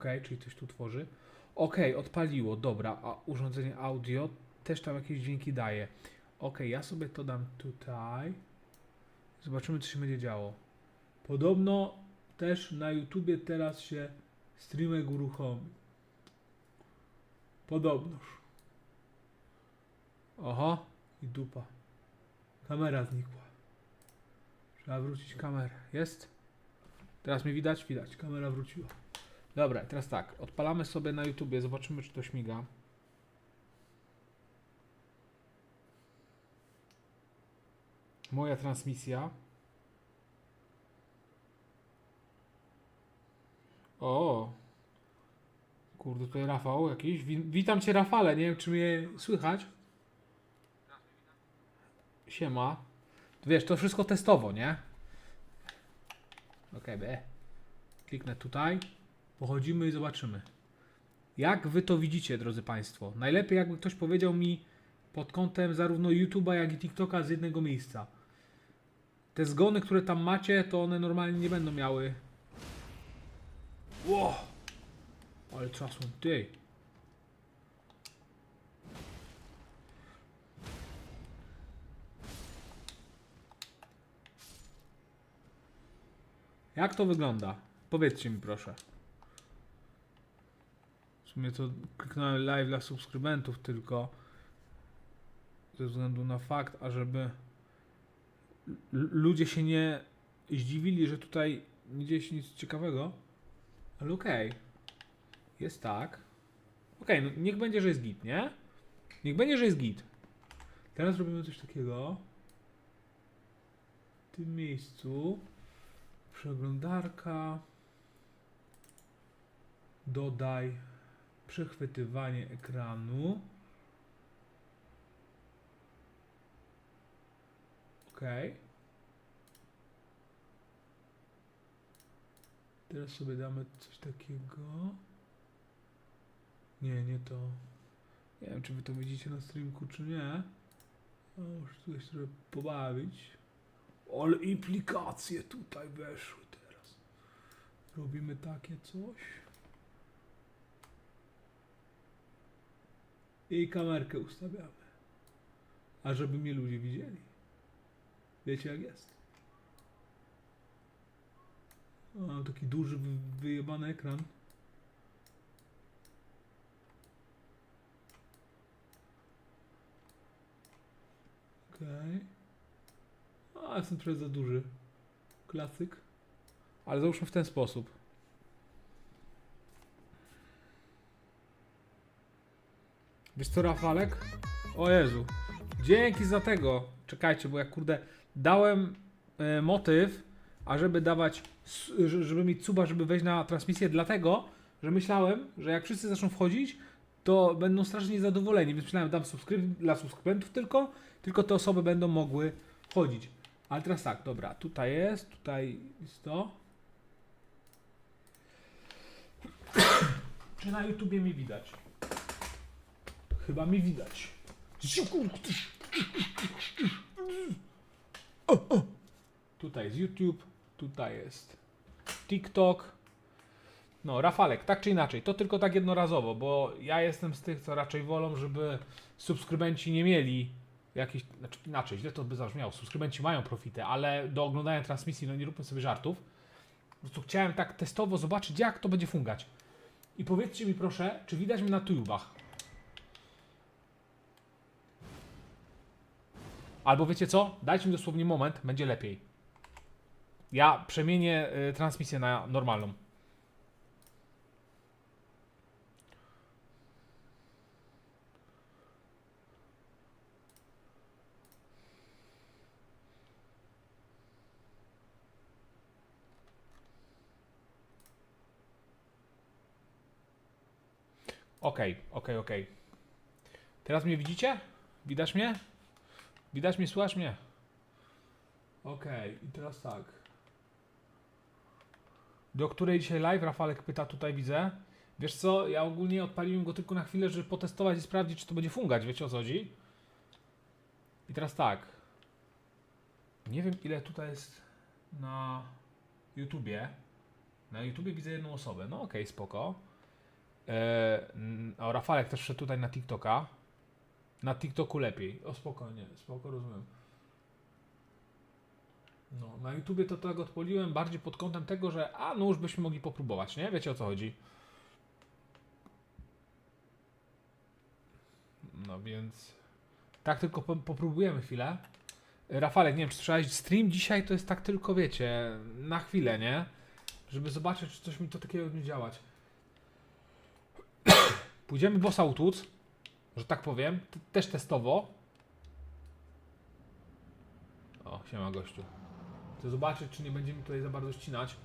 Okej, czyli coś tu tworzy. Okej, odpaliło, dobra. A urządzenie audio też tam jakieś dźwięki daje. Okej, ja sobie to dam tutaj. Zobaczymy, co się będzie działo. Podobno też na YouTubie teraz się streamek uruchomi. Podobnoż. Oho, i dupa. Kamera znikła. Trzeba wrócić kamerę. Jest? Teraz mnie widać? Widać. Kamera wróciła. Dobra, teraz tak. Odpalamy sobie na YouTubie, zobaczymy, czy to śmiga. Moja transmisja. O. Kurde, tutaj Rafał jakiś. Wi- Witam cię, Rafale. Nie wiem, czy mnie słychać. Siema. Wiesz, to wszystko testowo, nie? Okej, B. Kliknę tutaj. Pochodzimy i zobaczymy. Jak wy to widzicie, drodzy Państwo? Najlepiej jakby ktoś powiedział mi pod kątem zarówno YouTube'a, jak i TikToka z jednego miejsca. Te zgony, które tam macie, to one normalnie nie będą miały. Ło! Ale czasem ty. Jak to wygląda? Powiedzcie mi proszę. W sumie to kliknąłem live dla subskrybentów tylko ze względu na fakt, ażeby ludzie się nie zdziwili, że tutaj nie dzieje się nic ciekawego. Ale okej. Jest tak. Okej, no niech będzie, że jest git, nie? Niech będzie, że jest git. Teraz robimy coś takiego. W tym miejscu. Przeglądarka. Dodaj przechwytywanie ekranu. OK. Teraz sobie damy coś takiego. Nie, nie to. Nie wiem, czy wy to widzicie na streamku, czy nie. O, muszę tutaj się trochę pobawić. Ale implikacje tutaj weszły teraz. Robimy takie coś. I kamerkę ustawiamy. A żeby mnie ludzie widzieli. Wiecie jak jest. Mam taki duży, wy- wyjebany ekran. Okej. A, jestem trochę za duży. Klasyk. Ale załóżmy w ten sposób. Wiesz co, Rafalek? O Jezu. Dzięki za tego. Czekajcie, bo jak kurde dałem e, motyw, ażeby dawać, s- ż- żeby mieć suba, żeby wejść na transmisję, dlatego, że myślałem, że jak wszyscy zaczną wchodzić, to będą strasznie niezadowoleni. Więc myślałem, dam subskryp dla subskrybentów tylko, tylko te osoby będą mogły wchodzić. Ale teraz tak, dobra, tutaj jest, tutaj jest to. Czy na YouTubie mi widać? Chyba mi widać. Tutaj jest YouTube, tutaj jest TikTok. No, Rafalek, tak czy inaczej, to tylko tak jednorazowo, bo ja jestem z tych, co raczej wolą, żeby subskrybenci nie mieli jakichś, znaczy inaczej, źle to by zabrzmiało, subskrybenci mają profity, ale do oglądania transmisji, no nie róbmy sobie żartów. Po prostu chciałem tak testowo zobaczyć, jak to będzie fungać. I powiedzcie mi proszę, czy widać mnie na tubach? Albo wiecie co? Dajcie mi dosłownie moment, będzie lepiej. Ja przemienię y, transmisję na normalną. Okej, okej, okej. Teraz mnie widzicie? Widać mnie? Widać mnie, słuchasz mnie? Okej, i teraz tak. Do której dzisiaj live? Rafalek pyta, tutaj widzę. Wiesz co, ja ogólnie odpaliłem go tylko na chwilę, żeby potestować i sprawdzić, czy to będzie fungać, wiecie o co chodzi? I teraz tak. Nie wiem, ile tutaj jest na YouTubie. Na YouTubie widzę jedną osobę. No okej, spoko. E, n- o, Rafalek też wszedł tutaj na TikToka. Na TikToku lepiej. O, spokojnie, spoko, rozumiem. No, na YouTubie to tak odpoliłem bardziej pod kątem tego, że a, no już byśmy mogli popróbować, nie? Wiecie o co chodzi. No więc... Tak tylko po, popróbujemy chwilę. Rafalek, nie wiem, czy słyszałeś, stream dzisiaj to jest tak tylko, wiecie, na chwilę, nie? Żeby zobaczyć, czy coś mi to takiego będzie działać. Pójdziemy bossa utłuc, że tak powiem, też testowo. O, siema gościu. Chcę zobaczyć, czy nie będzie mi tutaj za bardzo ścinać.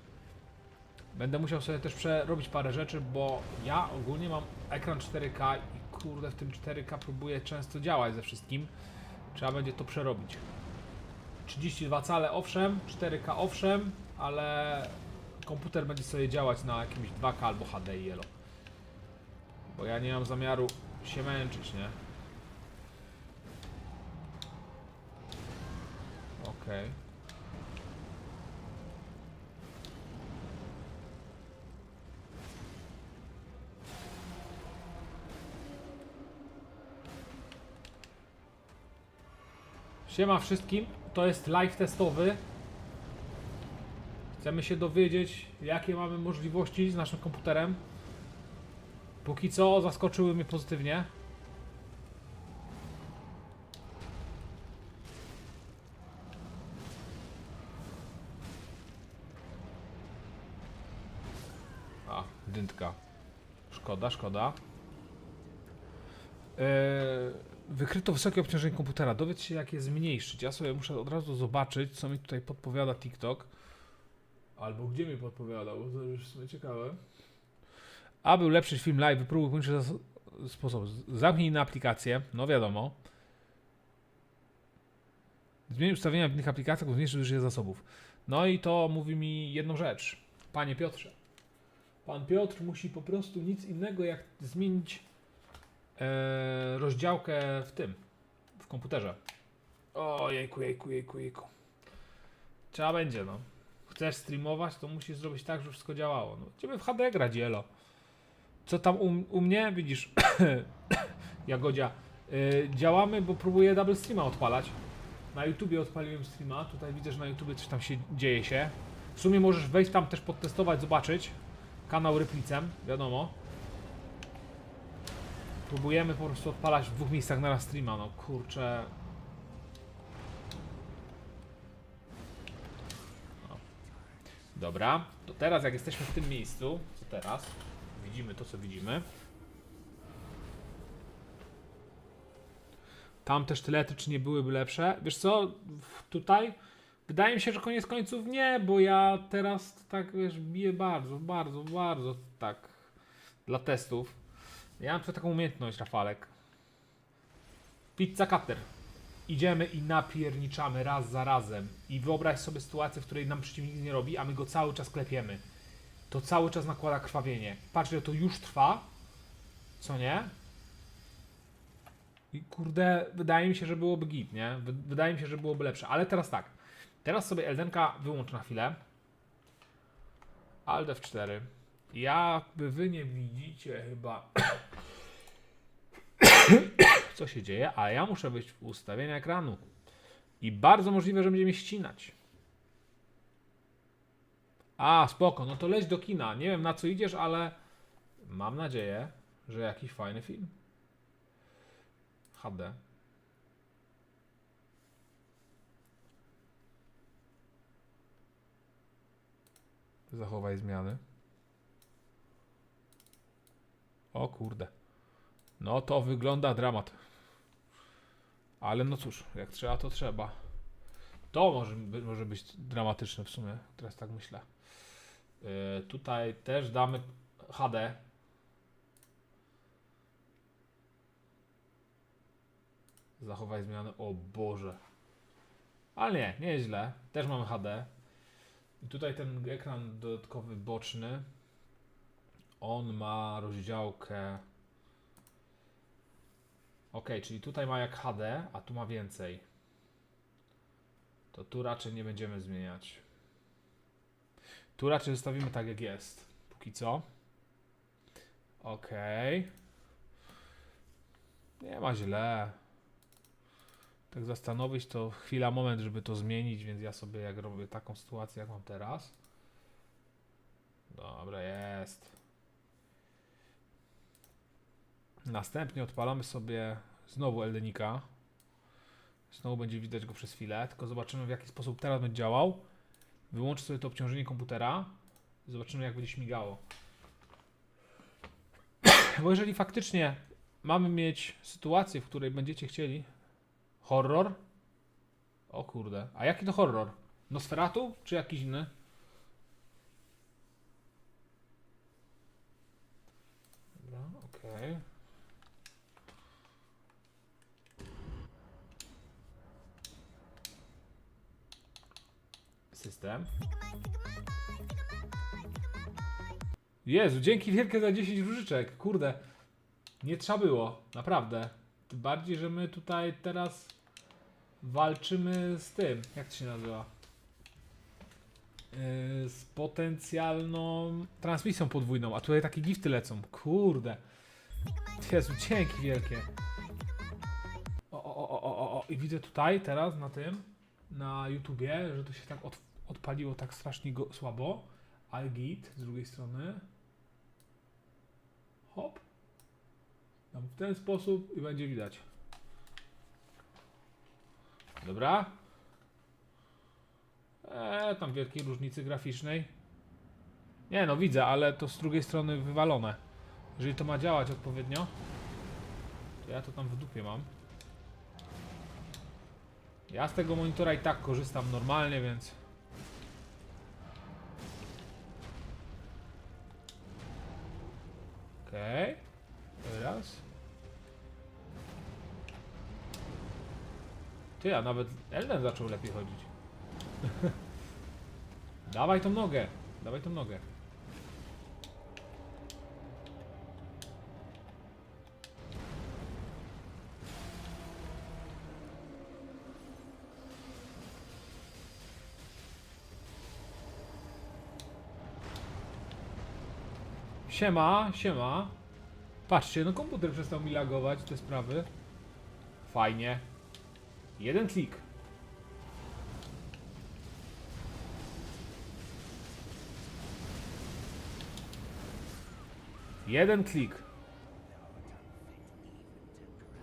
Będę musiał sobie też przerobić parę rzeczy, bo ja ogólnie mam ekran 4K i kurde w tym 4K próbuję często działać ze wszystkim. Trzeba będzie to przerobić. 32 cale owszem, 4K owszem, ale komputer będzie sobie działać na jakimś 2K albo HD i Elo. Bo ja nie mam zamiaru się męczyć, nie? Okej. Siema wszystkim, to jest live testowy. Chcemy się dowiedzieć, jakie mamy możliwości z naszym komputerem. Póki co zaskoczyły mnie pozytywnie. A, dyntka. Szkoda, szkoda. Eee, wykryto wysokie obciążenie komputera. Dowiedz się, jak je zmniejszyć. Ja sobie muszę od razu zobaczyć, co mi tutaj podpowiada TikTok. Albo gdzie mi podpowiada, bo to już w sumie ciekawe. Aby ulepszyć film live, wypróbuj zas- sposób. Zamknij na aplikację, no wiadomo. Zmień ustawienia w innych aplikacjach, zmniejszy użycie zasobów. No i to mówi mi jedną rzecz. Panie Piotrze. Pan Piotr musi po prostu nic innego jak zmienić e, rozdziałkę w tym, w komputerze. O jejku, jejku, jejku, jejku. Trzeba będzie, no. Chcesz streamować, to musisz zrobić tak, żeby wszystko działało. No, ciebie w HD gra dzielo. Co tam u, u mnie, widzisz, Jagodzia, y, działamy, bo próbuję double streama odpalać. Na YouTubie odpaliłem streama, tutaj widzę, że na YouTubie coś tam się dzieje się. W sumie możesz wejść tam też podtestować, zobaczyć. Kanał Replicem, wiadomo. Próbujemy po prostu odpalać w dwóch miejscach na raz streama, no kurczę. O. Dobra, to teraz jak jesteśmy w tym miejscu, teraz? Widzimy to, co widzimy. Tam też tylety, czy nie byłyby lepsze? Wiesz co, tutaj wydaje mi się, że koniec końców nie, bo ja teraz tak, wiesz, biję bardzo, bardzo, bardzo tak dla testów. Ja mam tutaj taką umiejętność, Rafalek. Pizza cutter. Idziemy i napierniczamy raz za razem. I wyobraź sobie sytuację, w której nam przeciwnik nie robi, a my go cały czas klepiemy. To cały czas nakłada krwawienie. Patrz, to już trwa. Co nie? I kurde, wydaje mi się, że byłoby git, nie? Wy- Wydaje mi się, że byłoby lepsze. Ale teraz tak. Teraz sobie Eldenka wyłącz na chwilę. Alt F4. Jakby wy nie widzicie chyba co się dzieje, a ja muszę wejść w ustawienia ekranu. I bardzo możliwe, że będzie mnie ścinać. A, spoko, no to leć do kina. Nie wiem na co idziesz, ale mam nadzieję, że jakiś fajny film. HD. Zachowaj zmiany. O kurde. No to wygląda dramat. Ale no cóż, jak trzeba, to trzeba. To może, może być dramatyczne w sumie, teraz tak myślę. Yy, tutaj też damy HD. Zachowaj zmiany. O Boże. Ale nie, nie jest źle. Też mamy HD. I tutaj ten ekran dodatkowy boczny. On ma rozdziałkę. Ok, czyli tutaj ma jak HD, a tu ma więcej. To tu raczej nie będziemy zmieniać. Tu raczej zostawimy tak jak jest. Póki co. Okej. Nie ma źle. Tak zastanowić to chwila, moment, żeby to zmienić, więc ja sobie jak robię taką sytuację, jak mam teraz. Dobra, jest. Następnie odpalamy sobie znowu Eldenika. Znowu będzie widać go przez chwilę, tylko zobaczymy w jaki sposób teraz będzie działał. Wyłączę sobie to obciążenie komputera. Zobaczymy jak będzie śmigało. Bo jeżeli faktycznie mamy mieć sytuację, w której będziecie chcieli horror. O kurde, a jaki to horror? Nosferatu czy jakiś inny? Dobra, okej. System. Jezu, dzięki wielkie za 10 różyczek. Kurde. Nie trzeba było, naprawdę. Tym bardziej, że my tutaj teraz walczymy z tym. Jak to się nazywa? Yy, z potencjalną transmisją podwójną. A tutaj takie gifty lecą. Kurde. Jezu, dzięki wielkie. O, o, o, o, o, o. I widzę tutaj teraz na tym, na YouTubie, że to się tak od, odpaliło tak strasznie go, słabo. Ale git z drugiej strony. Hop. Tam w ten sposób i będzie widać. Dobra. Eee, tam wielkiej różnicy graficznej. Nie no, widzę, ale to z drugiej strony wywalone. Jeżeli to ma działać odpowiednio, to ja to tam w dupie mam. Ja z tego monitora i tak korzystam normalnie, więc... Okej. Teraz. Ty, a nawet Elden zaczął lepiej chodzić. Dawaj tą nogę. Dawaj tą nogę. Siema, siema. Patrzcie, no komputer przestał mi lagować te sprawy. Fajnie. Jeden klik. Jeden klik.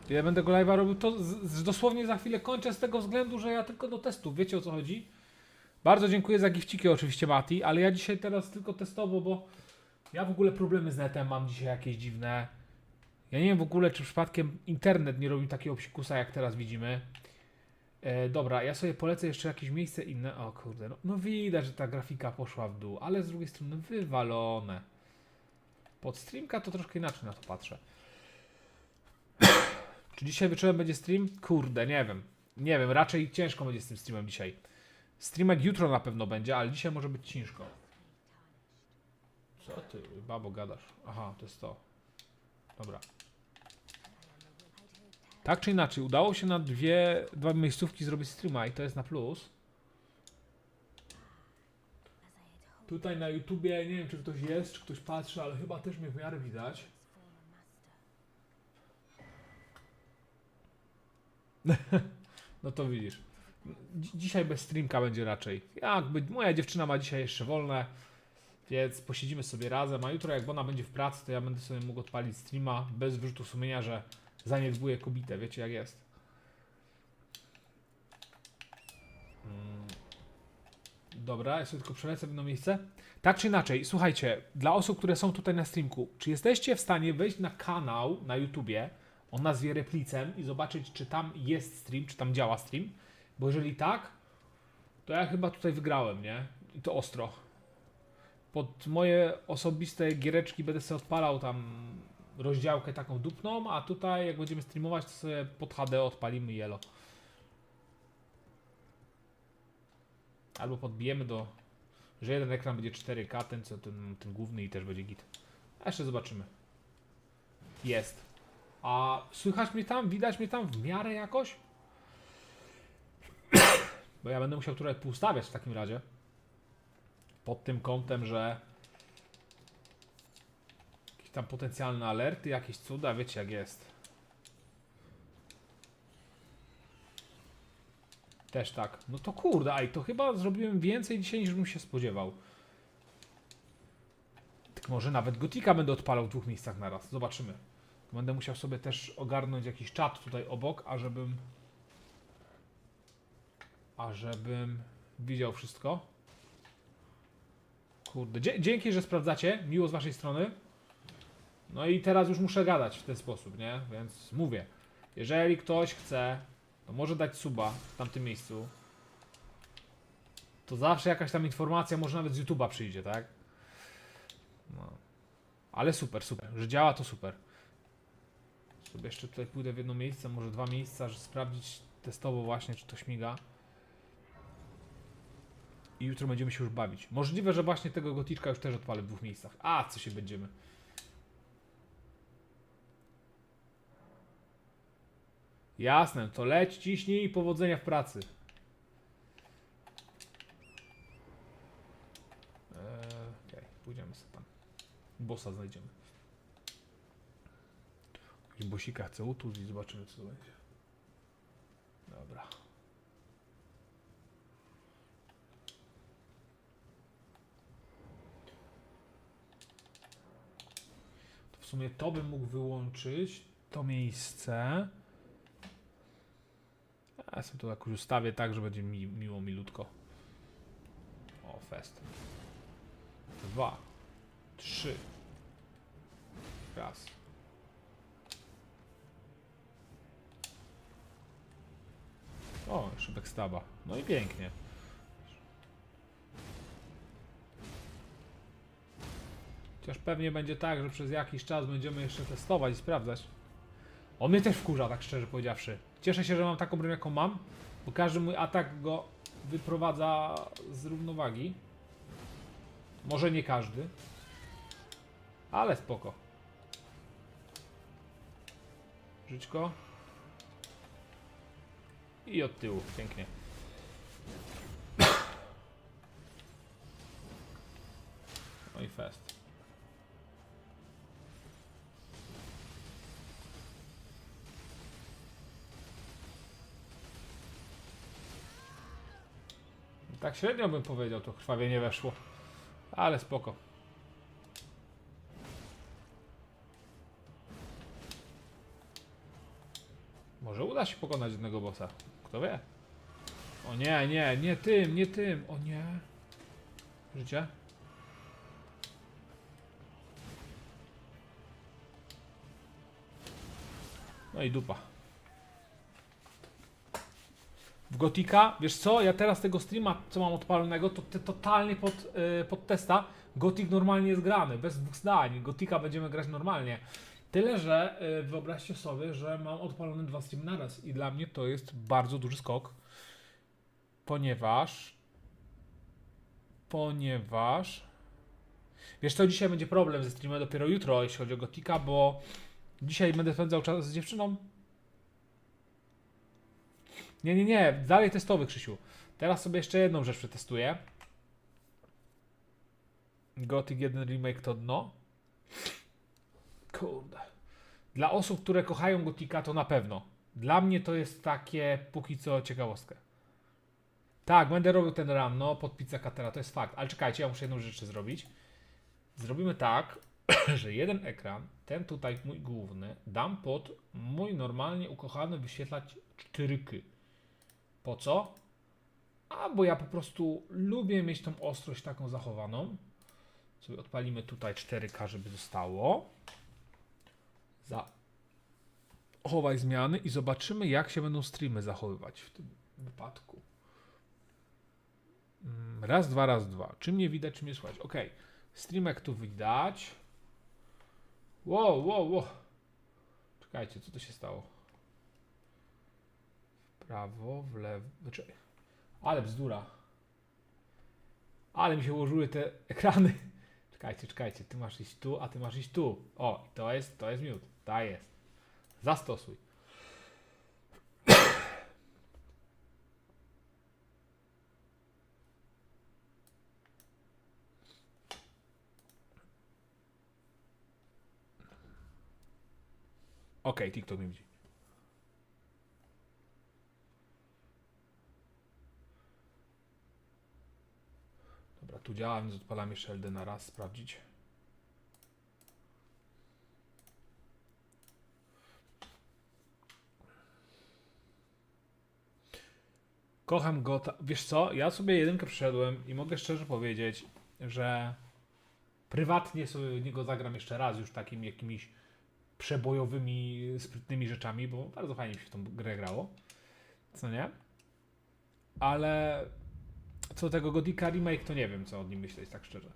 Ja będę go live'a robił to z, z, dosłownie za chwilę kończę z tego względu, że ja tylko do testów, wiecie o co chodzi? Bardzo dziękuję za gifciki oczywiście Mati, ale ja dzisiaj teraz tylko testowo, bo ja w ogóle problemy z netem mam dzisiaj jakieś dziwne. Ja nie wiem w ogóle, czy przypadkiem internet nie robi takiego psikusa, jak teraz widzimy. E, dobra, ja sobie polecę jeszcze jakieś miejsce inne. O kurde, no, no widać, że ta grafika poszła w dół, ale z drugiej strony wywalone. Pod streamka to troszkę inaczej na to patrzę. czy dzisiaj wieczorem będzie stream? Kurde, nie wiem. Nie wiem, raczej ciężko będzie z tym streamem dzisiaj. Streamek jutro na pewno będzie, ale dzisiaj może być ciężko. Co ty, babo, gadasz? Aha, to jest to. Dobra. Tak czy inaczej, udało się na dwie, dwa miejscówki zrobić streama i to jest na plus. Tutaj na YouTubie, nie wiem czy ktoś jest, czy ktoś patrzy, ale chyba też mnie w miarę widać. No to widzisz. Dzi- dzisiaj bez streamka będzie raczej. Jakby moja dziewczyna ma dzisiaj jeszcze wolne, więc posiedzimy sobie razem, a jutro jak ona będzie w pracy, to ja będę sobie mógł odpalić streama bez wyrzutu sumienia, że zaniedbuję kobietę, wiecie jak jest. Mm. Dobra, ja sobie tylko przelecę w jedno miejsce. Tak czy inaczej, słuchajcie, dla osób, które są tutaj na streamku, czy jesteście w stanie wejść na kanał na YouTubie o nazwie Replicem i zobaczyć, czy tam jest stream, czy tam działa stream? Bo jeżeli tak, to ja chyba tutaj wygrałem, nie? I to ostro. Pod moje osobiste giereczki będę sobie odpalał tam rozdziałkę taką dupną, a tutaj jak będziemy streamować, to sobie pod HD odpalimy jelo. Albo podbijemy do, że jeden ekran będzie 4K, ten co ten, ten główny i też będzie git. Jeszcze zobaczymy. Jest. A słychać mnie tam? Widać mnie tam w miarę jakoś? Bo ja będę musiał trochę poustawiać w takim razie. Pod tym kątem, że tam potencjalne alerty, jakieś cuda, wiecie jak jest. Też tak. No to kurde, aj, to chyba zrobiłem więcej dzisiaj niż bym się spodziewał. Tak może nawet Gotika będę odpalał w dwóch miejscach naraz. Zobaczymy. Będę musiał sobie też ogarnąć jakiś czat tutaj obok, ażebym... Ażebym widział wszystko. Kurde, dzie dzięki, że sprawdzacie. Miło z waszej strony. No i teraz już muszę gadać w ten sposób, nie? Więc mówię. Jeżeli ktoś chce, to może dać suba w tamtym miejscu. To zawsze jakaś tam informacja, może nawet z YouTube'a przyjdzie, tak? No. Ale super, super. Że działa, to super. Sobie jeszcze tutaj pójdę w jedno miejsce, może dwa miejsca, żeby sprawdzić testowo właśnie, czy to śmiga. I jutro będziemy się już bawić. Możliwe, że właśnie tego goticzka już też odpalę w dwóch miejscach. A, co się będziemy. Jasne, to leć, ciśnij i powodzenia w pracy. Eee, Okej, pójdziemy sobie tam. Bossa znajdziemy. Jakiś bosika chce utłuc i zobaczymy co to będzie. Dobra. Sumie to bym mógł wyłączyć. To miejsce. Ja sobie to jakoś ustawię tak, że będzie mi, miło, milutko. O, fest. Dwa. Trzy. Raz. O, jeszcze backstaba. No i pięknie. Chociaż pewnie będzie tak, że przez jakiś czas będziemy jeszcze testować i sprawdzać. On mnie też wkurza, tak szczerze powiedziawszy. Cieszę się, że mam taką broń, jaką mam, bo każdy mój atak go wyprowadza z równowagi. Może nie każdy, ale spoko. Żyćko. I od tyłu, pięknie. No i fest. Tak średnio bym powiedział, to krwawienie weszło. Ale spoko. Może uda się pokonać jednego bossa. Kto wie? O nie, nie, nie tym, nie tym. O nie. Życie? No i dupa. W Gotika, wiesz co, ja teraz tego streama, co mam odpalonego, to te, totalnie pod, yy, pod testa. Gotik normalnie jest grany, bez dwóch zdań. Gotika będziemy grać normalnie. Tyle, że yy, wyobraźcie sobie, że mam odpalone dwa streamy naraz i dla mnie to jest bardzo duży skok, ponieważ ponieważ wiesz co, dzisiaj będzie problem ze streamem dopiero jutro, jeśli chodzi o Gotika, bo dzisiaj będę spędzał czas z dziewczyną, nie, nie, nie. Dalej testowy, Krzysiu. Teraz sobie jeszcze jedną rzecz przetestuję. Gothic 1 Remake to dno. Kurde. Dla osób, które kochają Gotika, to na pewno. Dla mnie to jest takie póki co ciekawostka. Tak, będę robił ten run, no, pod pizza Catera, to jest fakt. Ale czekajcie, ja muszę jedną rzecz zrobić. Zrobimy tak, że jeden ekran, ten tutaj mój główny, dam pod mój normalnie ukochany wyświetlać 4K. Po co? A bo ja po prostu lubię mieć tą ostrość taką zachowaną. Sobie odpalimy tutaj 4K, żeby zostało. Za chowaj zmiany i zobaczymy, jak się będą streamy zachowywać w tym wypadku. Mm, Raz, dwa, raz, dwa. Czy mnie widać, czy mnie słychać? Ok. Streamek tu widać. Wow, wow, wow. Czekajcie, co to się stało? Prawo, w lewo. Znaczy, ale bzdura. Ale mi się ułożyły te ekrany. Czekajcie, czekajcie. Ty masz iść tu, a ty masz iść tu. O, to jest, to jest miód. Ta jest. Zastosuj. Okej, TikTok mnie widzi. Tu działa, więc odpalam jeszcze LD na raz, sprawdzić. Kocham go. Wiesz co? Ja sobie jedynkę przeszedłem i mogę szczerze powiedzieć, że prywatnie sobie w niego zagram jeszcze raz, już takimi jakimiś przebojowymi, sprytnymi rzeczami, bo bardzo fajnie mi się w tą grę grało. Co nie? Ale co tego Godika remake, to nie wiem, co o nim myśleć, tak szczerze.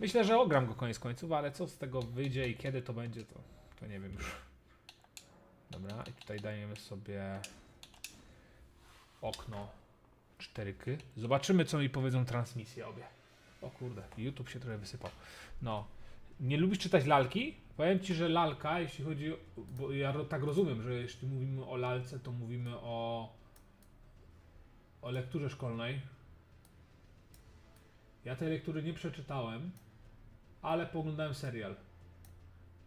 Myślę, że ogram go koniec końców, ale co z tego wyjdzie i kiedy to będzie, to, to nie wiem już. Dobra, i tutaj dajemy sobie okno 4 Zobaczymy, co mi powiedzą transmisje obie. O kurde, YouTube się trochę wysypał. No. Nie lubisz czytać lalki? Powiem ci, że lalka, jeśli chodzi. Bo ja tak rozumiem, że jeśli mówimy o lalce, to mówimy o. o lekturze szkolnej. Ja tej lektury nie przeczytałem, ale poglądałem serial.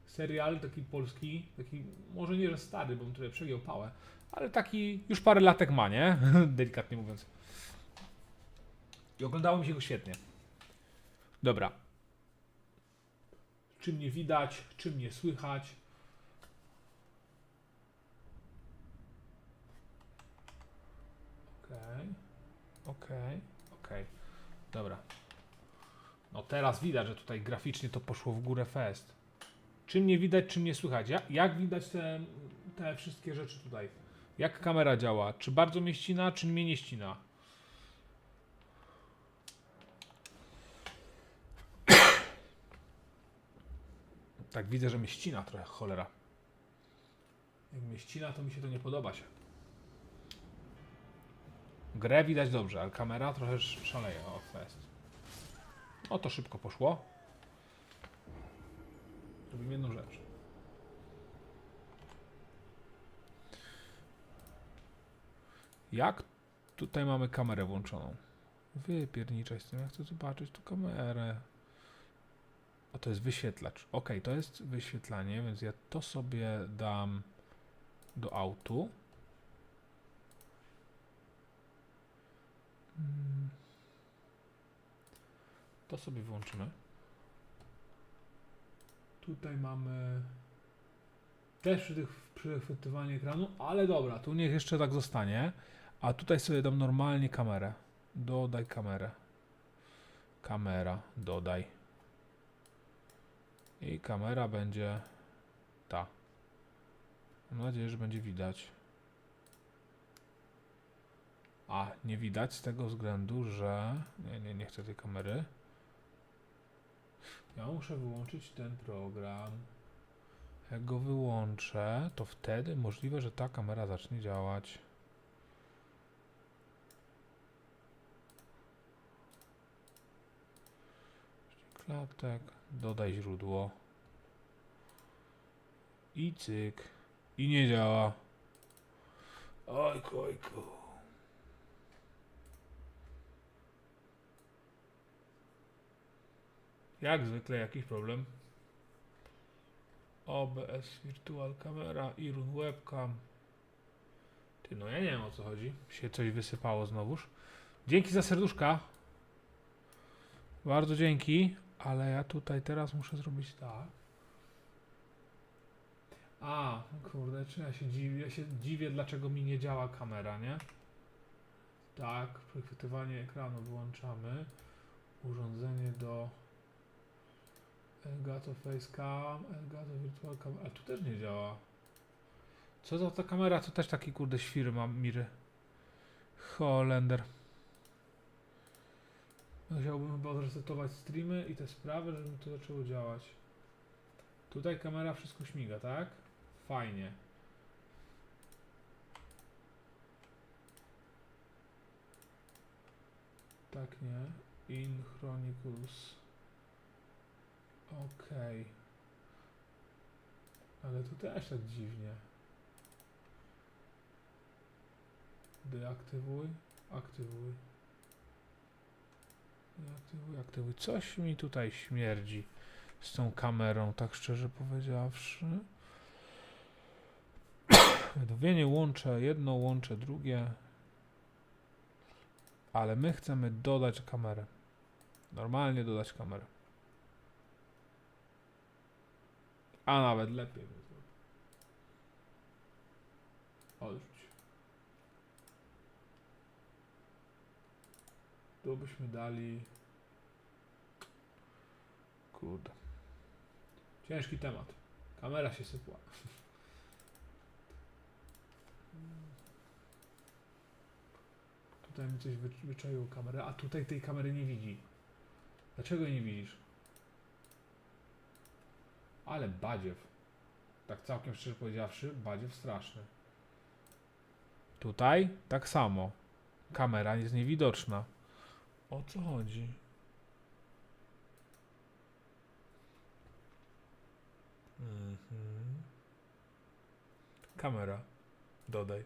Serial taki polski, taki może nie że stary, bo bym tutaj przegiął pałę, ale taki już parę latek ma, nie? Delikatnie mówiąc. I oglądało mi się go świetnie. Dobra. Czym nie widać, czym nie słychać. Okej, okej, okej. Dobra. No teraz widać, że tutaj graficznie to poszło w górę fest. Czym nie widać, czym nie słychać. Jak, jak widać te, te wszystkie rzeczy tutaj? Jak kamera działa? Czy bardzo mnie ścina, czy mnie nie ścina? Tak, widzę, że mnie ścina trochę, cholera. Jak mnie ścina, to mi się to nie podoba się. Grę widać dobrze, ale kamera trochę sz- szaleje. O, fest. O, to szybko poszło. Robimy jedną rzecz. Jak tutaj mamy kamerę włączoną? Wypierniczaj z tym, ja chcę zobaczyć tu kamerę. A to jest wyświetlacz. Ok, to jest wyświetlanie, więc ja to sobie dam do autu. Mm. To sobie wyłączymy. Tutaj mamy też przy tych przechwytywanie ekranu, ale dobra, tu niech jeszcze tak zostanie. A tutaj sobie dam normalnie kamerę. Dodaj kamerę. Kamera, dodaj. I kamera będzie ta. Mam nadzieję, że będzie widać. A, nie widać z tego względu, że... Nie, nie, nie chcę tej kamery. Ja muszę wyłączyć ten program. Jak go wyłączę, to wtedy możliwe, że ta kamera zacznie działać. Klatek, dodaj źródło. I cyk. I nie działa. Oj, kojku. Jak zwykle jakiś problem. OBS Virtual Camera, Irun Webcam. Ty, no ja nie wiem o co chodzi. Się coś wysypało znowuż. Dzięki za serduszka. Bardzo dzięki, ale ja tutaj teraz muszę zrobić tak. A, kurde, czy ja się dziwię, ja się dziwię, dlaczego mi nie działa kamera, nie? Tak, przechwytywanie ekranu wyłączamy. Urządzenie do Elgato Facecam, Elgato Virtual Cam, ale tu też nie działa. Co za ta kamera? To też taki kurde świry mam, miry. Holender. Musiałbym chyba zresetować streamy i te sprawy, żeby to zaczęło działać. Tutaj kamera wszystko śmiga, tak? Fajnie. Tak nie. In Chronicles. Okej. Ale tu też tak dziwnie. Deaktywuj. Aktywuj. Aktywuj, aktywuj. Coś mi tutaj śmierdzi z tą kamerą, tak szczerze powiedziawszy. Dwie łączę, jedno łączę drugie. Ale my chcemy dodać kamerę. Normalnie dodać kamerę. A nawet lepiej. Odrzuć. Tu byśmy dali. Kurde. Ciężki temat. Kamera się sypła. Tutaj mi coś wy, wyczaiło kamerę, a tutaj tej kamery nie widzi. Dlaczego nie widzisz? Ale badziew. Tak całkiem szczerze powiedziawszy, badziew straszny. Tutaj tak samo. Kamera jest niewidoczna. O co chodzi? Mhm. Kamera. Dodaj.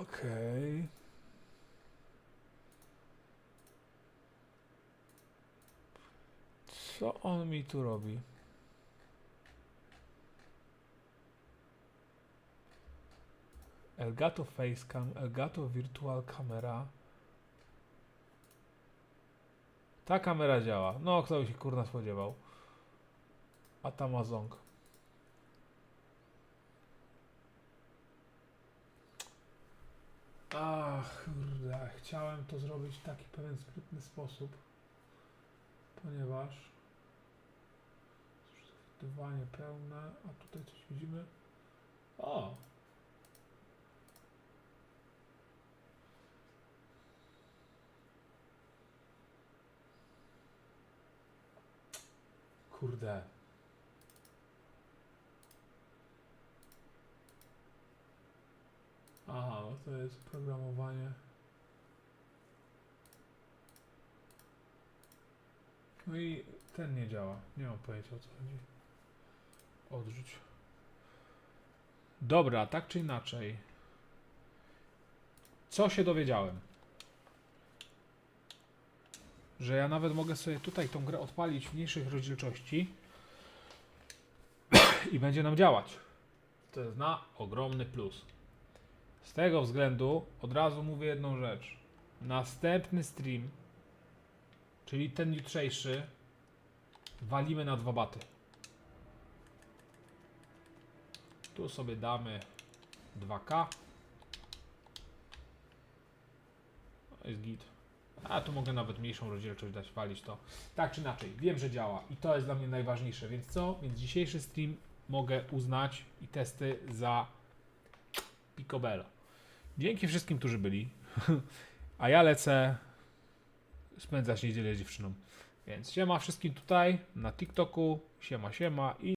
Okej. Co on mi tu robi? Elgato Facecam, Elgato Virtual Camera. Ta kamera działa. No, kto by się kurna spodziewał. A ta ma ząg. Ach, kurde, chciałem to zrobić w taki pewien sprytny sposób, ponieważ zdecydowanie pełne, a tutaj coś widzimy. O! Kurde. Aha, no to jest programowanie. No i ten nie działa. Nie mam pojęcia o co chodzi. Odrzuć. Dobra, tak czy inaczej. Co się dowiedziałem? Że ja nawet mogę sobie tutaj tą grę odpalić w mniejszych rozdzielczości i będzie nam działać. To jest na ogromny plus. Z tego względu od razu mówię jedną rzecz. Następny stream, czyli ten jutrzejszy, walimy na dwa baty. Tu sobie damy 2K. No jest git. A tu mogę nawet mniejszą rozdzielczość dać, walić to. Tak czy inaczej, wiem, że działa i to jest dla mnie najważniejsze. Więc co? Więc dzisiejszy stream mogę uznać i testy za Picobello. Dzięki wszystkim, którzy byli. A ja lecę spędzać niedzielę z dziewczyną. Więc siema wszystkim tutaj na TikToku. Siema, siema i